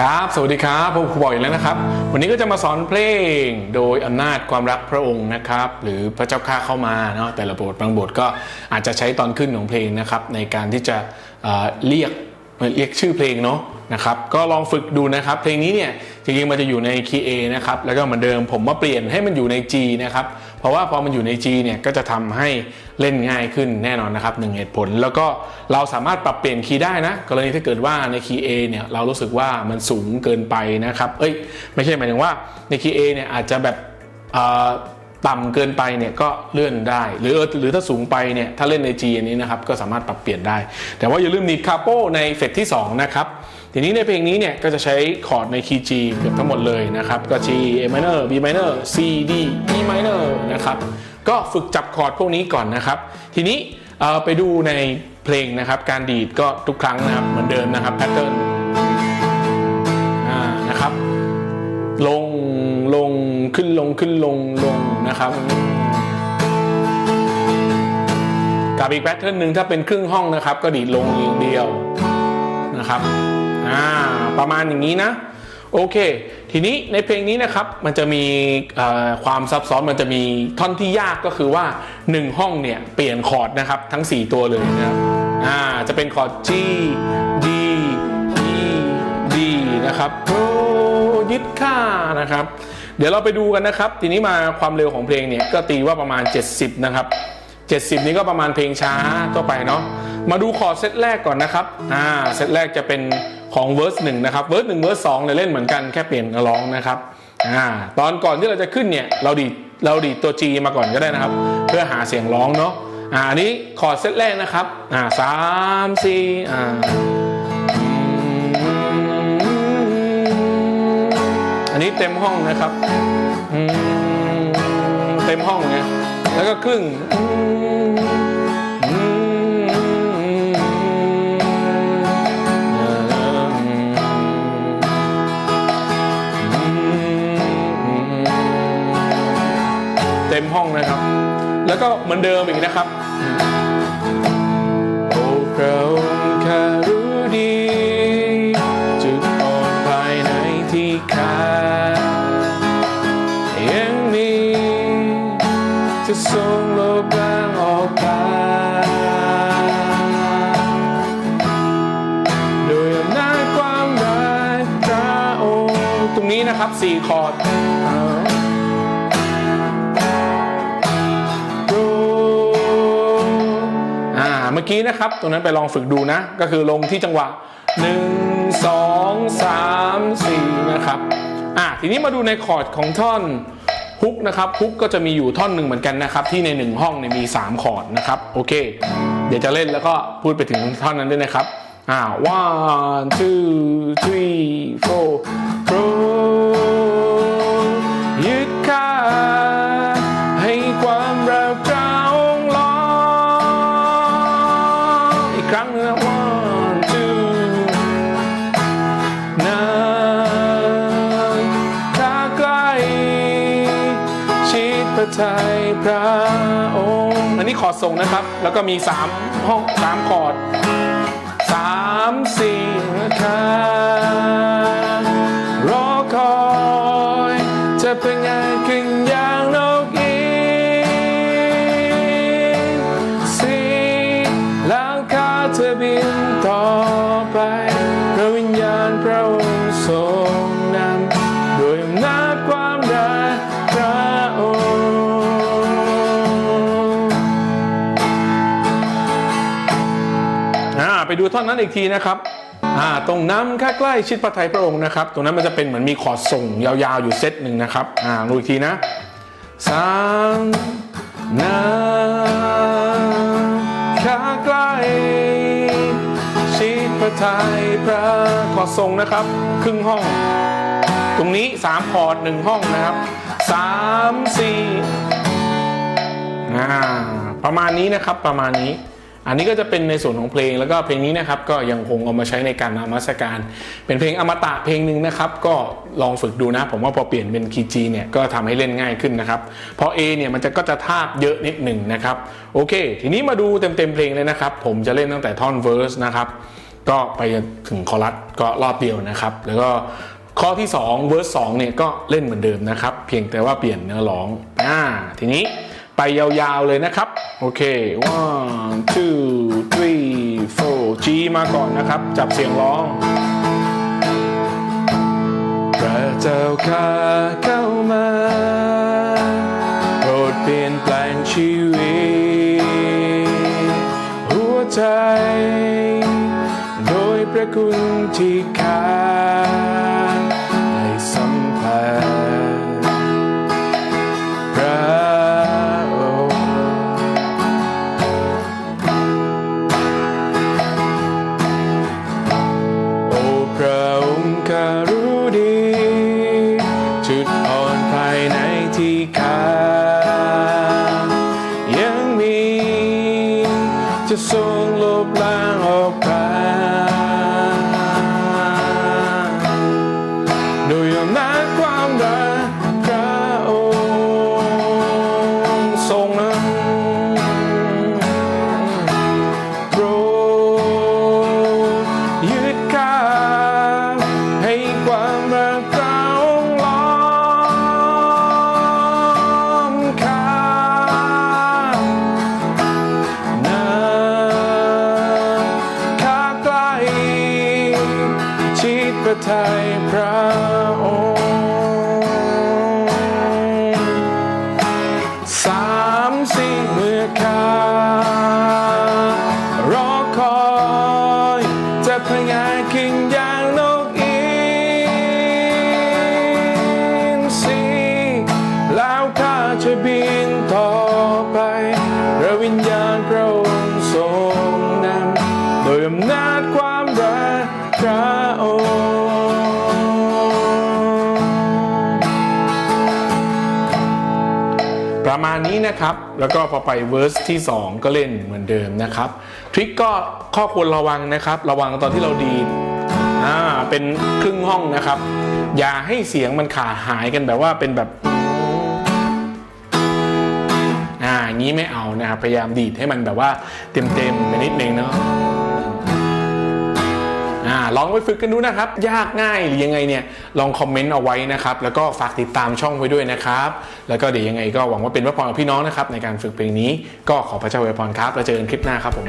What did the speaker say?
ครับ สวัสดีครับผมครูบอยอีกแล้วนะครับ วันนี้ก็จะมาสอนเพลงโดยอำนาจความรักพระองค์นะครับ หรือพระเจ้าข้าเข้ามาเนาะแต่ละบทบางบทก็อาจจะใช้ตอนขึ้นของเพลงนะครับ ในการที่จะเเรียกเรียกชื่อเพลงเนาะนะครับก็ลองฝึกดูนะครับ เพลงนี้เนี่ยจริงๆมันจะอยู่ในคีย์ A นะครับแล้วก็เหมือนเดิมผมมาเปลี่ยนให้มันอยู่ใน G นะครับ เพราะว่าพอมันอยู่ใน G เนี่ยก็จะทำให้เล่นง่ายขึ้นแน่นอนนะครับหนึ่งเหตุผล แล้วก็เราสามารถปรับเปลี่ยนคีย์ได้นะ กรณีถ้าเกิดว่าในคีย์ A เนี่ยเรารู้สึกว่ามันสูงเกินไปนะครับ เอ้ยไม่ใช่หมายถึงว่าในคีย์ A เนี่ยอาจจะแบบ ต่ำเกินไปเนี่ยก็เลื่อนได้ หรือหรือถ้าสูงไปเนี่ยถ้าเล่นใน G อันนี้นะครับก็สามารถปรับเปลี่ยนได้ แต่ว่าอย่าลืมดีดคาโปในเฟสที่ 2 นะครับทีนี้ในเพลงนี้เนี่ยก็จะใช้คอร์ดในคีย์ G เกือบทั้งหมดเลยนะครับก็ G A minor B minor C D E minor นะครับก็ฝึกจับคอร์ดพวกนี้ก่อนนะครับ ทีนี้ไปดูในเพลงนะครับการดีดก็ทุกครั้งนะครับเหมือนเดิมนะครับแพทเทิร์นอ่านะครับลงลงขึ้นลงขึ้นลงลง นะครับกับอีกแพทเทิร์นหนึ่งถ้าเป็นครึ่งห้องนะครับ ก็ดีดลงอย่างเดียวนะครับอ่าประมาณอย่างนี้นะโอเค ทีนี้ในเพลงนี้นะครับมันจะมีความซับซ้อนมันจะมีท่อนที่ยากก็คือว่า 1 ห้องเนี่ยเปลี่ยนคอร์ดนะครับทั้ง 4 ตัวเลยนะครับอ่าจะเป็นคอร์ด G D E D นะครับโอ้ยึดค่านะครับ เดี๋ยวเราไปดูกันนะครับ ทีนี้มาความเร็วของเพลงเนี่ยก็ตีว่าประมาณ 70 นะครับ 70 นี้ก็ประมาณเพลงช้าทั่วไปเนาะมาดูคอร์ดเซตแรกก่อนนะครับอ่าเซตแรกจะเป็นของเวอร์สหนึ่งนะครับเวอร์สหนึ่งเวอร์สสองเนี่ยเล่นเหมือนกันแค่เปลี่ยนร้องนะครับอ่าตอนก่อนที่เราจะขึ้นเนี่ยเราดีเราดีตัว G มาก่อนก็ได้นะครับ เพื่อหาเสียงร้องเนาะอ่านนี้คอร์ดเซตแรกนะครับอ่าสามสี่อ่า นี้เต็มห้องนะครับอืมเต็มห้องไงแล้วก็ครึ่งอืมเต็มห้องนะครับ แล้วก็เหมือนเดิมอีกนะครับ จะส่งโลกกลางออกไปโดยอำนาจความรักพระองค์ตรงนี้นะครับสี่คอร์ดอ่าอ่าเมื่อกี้นะครับ ตรงนั้นไปลองฝึกดูนะ ก็คือลงที่จังหวะ 1 2 3 4 นะครับ อ่าทีนี้มาดูในคอร์ดของท่อน ฮุกนะครับฮุกก็จะมีอยู่ท่อนหนึ่งเหมือนกันนะครับ ที่ใน 1 ห้องเนี่ยมี 3 คอร์ดนะครับโอเค เดี๋ยวจะเล่นแล้วก็พูดไปถึงท่อนนั้นด้วยนะครับอ่า one two three four pro ยึดค่าให้ความรักเราองค์ลอยอีกครั้งนึงนะ ทัยพระองค์ อันนี้คอร์ดส่งนะครับ แล้วก็มี3ห้อง3คอร์ดสามสี่ครับรอคอยจะเป็นไงขึ้นอย่างนกอีสีแล้วข้าจะบิน ไปดูท่อนนั้นอีกทีนะครับอ่าตรงน้ำค่าใกล้ชิดพระไทยพระองค์นะครับ ตรงนั้นมันจะเป็นเหมือนมีคอร์ดส่งยาวๆอยู่เซตหนึ่งนะครับอ่าดูอีกทีนะสามน้ำค่าใกล้ชิดพระไทยพระคอร์ดส่งนะครับ ครึ่งห้อง ตรงนี้สามคอร์ดหนึ่งห้องนะครับสามสี่อ่าประมาณนี้นะครับประมาณนี้ อันนี้ก็จะเป็นในส่วนของเพลงแล้วก็เพลงนี้นะครับก็ยังคงเอามาใช้ในการนมัสการ เป็นเพลงอมตะเพลงหนึ่งนะครับ ก็ลองฝึกดูนะ ผมว่าพอเปลี่ยนเป็นคีย์จีเนี่ยก็ทำให้เล่นง่ายขึ้นนะครับพราะ A เนี่ยมันจะก็จะทาบเยอะนิดหนึ่งนะครับโอเค ทีนี้มาดูเต็มๆเพลงเลยนะครับ ผมจะเล่นตั้งแต่ท่อนเวอร์สนะครับก็ไปถึงคอรัสก็รอบเดียวนะครับ แล้วก็ข้อที่2เวอร์สเนี่ยก็เล่นเหมือนเดิมนะครับ เพียงแต่ว่าเปลี่ยนเนื้อร้องอ่าทีนี้ ไปยาวๆเลยนะครับ โอเค one two three four G มาก่อนนะครับ จับเสียงร้องพระเจ้าข้าเข้ามาโปรดเปลี่ยนแปลงชีวิต หัวใจ โดยพระคุณที่ข้า ชิ ประมาณนี้นะครับ แล้วก็พอไปเวอร์สที่ 2 ก็เล่นเหมือนเดิมนะครับทริคก็ข้อควรระวังนะครับ ระวังตอนที่เราดีดอ่าเป็นครึ่งห้องนะครับ อย่าให้เสียงมันขาดหายกันแบบว่าเป็นแบบอ่าอย่างนี้ไม่เอานะครับพยายามดีดให้มันแบบว่าเต็มๆไปนิดนึงเนาะ ลองไปฝึกกันดูนะครับ ยากง่ายหรือยังไงเนี่ยลองคอมเมนต์เอาไว้นะครับ แล้วก็ฝากติดตามช่องไว้ด้วยนะครับ แล้วก็เดี๋ยวยังไงก็หวังว่าเป็นพระพรกับพี่น้องนะครับในการฝึกเพลงนี้ก็ขอพระเจ้าอวยพรครับแล้วเจอกันคลิปหน้าครับผม